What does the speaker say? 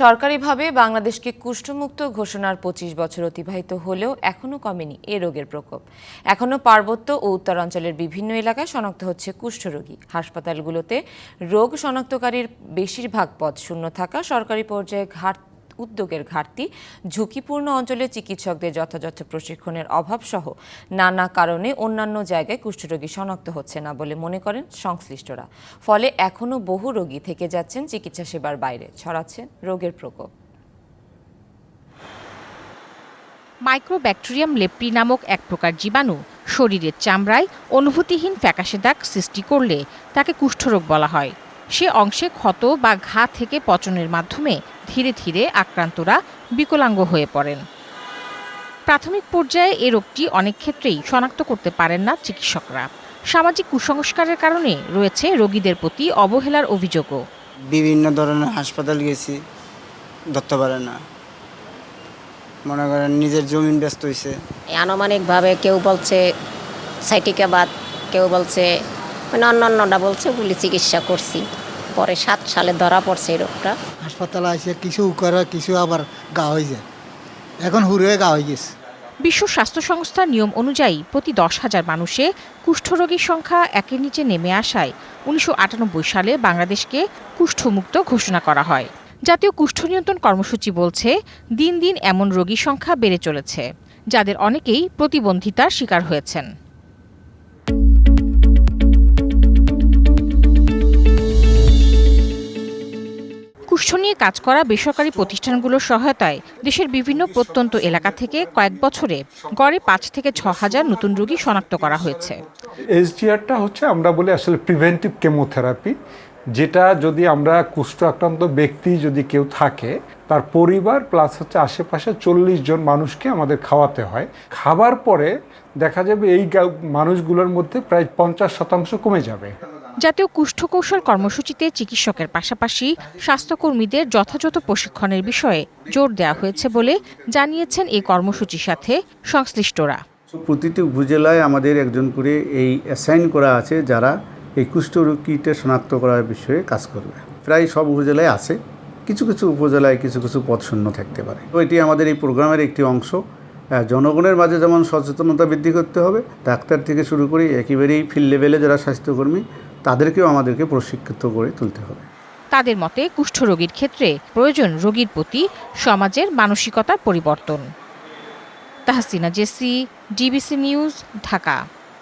সরকারিভাবে বাংলাদেশকে কুষ্ঠমুক্ত ঘোষণার পঁচিশ বছর অতিবাহিত হলেও এখনও কমেনি এ রোগের প্রকোপ। এখনও পার্বত্য ও উত্তরাঞ্চলের বিভিন্ন এলাকায় শনাক্ত হচ্ছে কুষ্ঠরোগী হাসপাতালগুলোতে রোগ শনাক্তকারীর বেশিরভাগ পদ শূন্য থাকা সরকারি পর্যায়ে ঘাট উদ্যোগের ঘাটতি, ঝুঁকিপূর্ণ অঞ্চলে চিকিৎসকদের যথাযথ প্রশিক্ষণের অভাব সহ নানা কারণে অন্যান্য জায়গায় কুষ্ঠরোগী শনাক্ত হচ্ছে না বলে মনে করেন সংশ্লিষ্টরা। ফলে এখনও বহু রোগী থেকে যাচ্ছেন চিকিৎসা সেবার বাইরে ছড়াচ্ছে রোগের প্রকোপ। মাইক্রোব্যাকটেরিয়াম লেপ্রি নামক এক প্রকার জীবাণু শরীরের চামড়ায় অনুভূতিহীন ফ্যাকাশে দাগ সৃষ্টি করলে তাকে কুষ্ঠরোগ বলা হয়। সে অংশে ক্ষত বা ঘা থেকে পচনের মাধ্যমে ধীরে ধীরে আক্রান্তরা বিকলাঙ্গ হয়ে পড়েন। প্রাথমিক পর্যায়ে এ রোগটি অনেক ক্ষেত্রেই শনাক্ত করতে পারেন না চিকিৎসকরা। সামাজিক কুসংস্কারের কারণে রয়েছে রোগীদের প্রতি অবহেলার অভিযোগও। বিভিন্ন ধরনের হাসপাতাল গেছি ধরতে পারে না। মনে করেন নিজের জমিন ব্যস্ত হয়েছে আনুমানিকভাবে কেউ বলছে সাইটিকাবাদ কেউ বলছে মানে অন্য অন্যটা বলছে বলে চিকিৎসা করছি। পরে সাত সালে ধরা পড়ছে এই রোগটা। হাসপাতালে আসে, কিছু করে, কিছু আবার গা হয়ে যায়। এখন হুড়ে গা হয়ে গেছে। বিশ্ব স্বাস্থ্য সংস্থার নিয়ম অনুযায়ী প্রতি দশ হাজার মানুষে কুষ্ঠরোগীর সংখ্যা একের নিচে নেমে আসায় উনিশশো আটানব্বই সালে বাংলাদেশকে কুষ্ঠমুক্ত ঘোষণা করা হয়। জাতীয় কুষ্ঠ নিয়ন্ত্রণ কর্মসূচি বলছে, দিন দিন এমন রোগীর সংখ্যা বেড়ে চলেছে, যাদের অনেকেই প্রতিবন্ধিতার শিকার হয়েছেন। কুষ্ঠ নিয়ে কাজ করা বেসরকারি প্রতিষ্ঠানগুলোর সহায়তায় দেশের বিভিন্ন প্রত্যন্ত এলাকা থেকে কয়েক বছরে গড়ে পাঁচ থেকে ছ হাজার নতুন রোগী শনাক্ত করা হয়েছে। এসডিআরটা হচ্ছে আমরা বলি আসলে প্রিভেন্টিভ কেমোথেরাপি যেটা যদি আমরা কুষ্ঠ আক্রান্ত ব্যক্তি যদি কেউ থাকে, তার পরিবার প্লাস হচ্ছে আশেপাশে চল্লিশ জন মানুষকে আমাদের খাওয়াতে হয়। খাবার পরে দেখা যাবে এই মানুষগুলোর মধ্যে প্রায় পঞ্চাশ শতাংশ কমে যাবে। জাতীয় কুষ্ঠ কৌশল কর্মসূচিতে চিকিৎসকের পাশাপাশি স্বাস্থ্যকর্মীদের যথাযথ প্রশিক্ষণের বিষয়ে জোর দেওয়া হয়েছে বলে জানিয়েছেন এই কর্মসূচির সাথে সংশ্লিষ্টরা। প্রতিটি উপজেলায় আমাদের একজন করে এই অ্যাসাইন করা আছে যারা এই কুষ্ঠরোগ কীটে শনাক্ত করার বিষয়ে কাজ করবে। প্রায় সব উপজেলায় আছে। কিছু কিছু উপজেলায় কিছু কিছু পদ শূন্য থাকতে পারে। তো এটি আমাদের এই প্রোগ্রামের একটি অংশ। জনগণের মাঝে যেমন সচেতনতা বৃদ্ধি করতে হবে, ডাক্তার থেকে শুরু করে একেবারেই ফিল্ড লেভেলে যারা স্বাস্থ্যকর্মী তাদেরকেও আমাদেরকে প্রশিক্ষিত করে তুলতে হবে। তাদের মতে কুষ্ঠরোগীর ক্ষেত্রে প্রয়োজন রোগীর প্রতি সমাজের মানসিকতার পরিবর্তন। Tahsina Jessy, DBC news, Dhaka.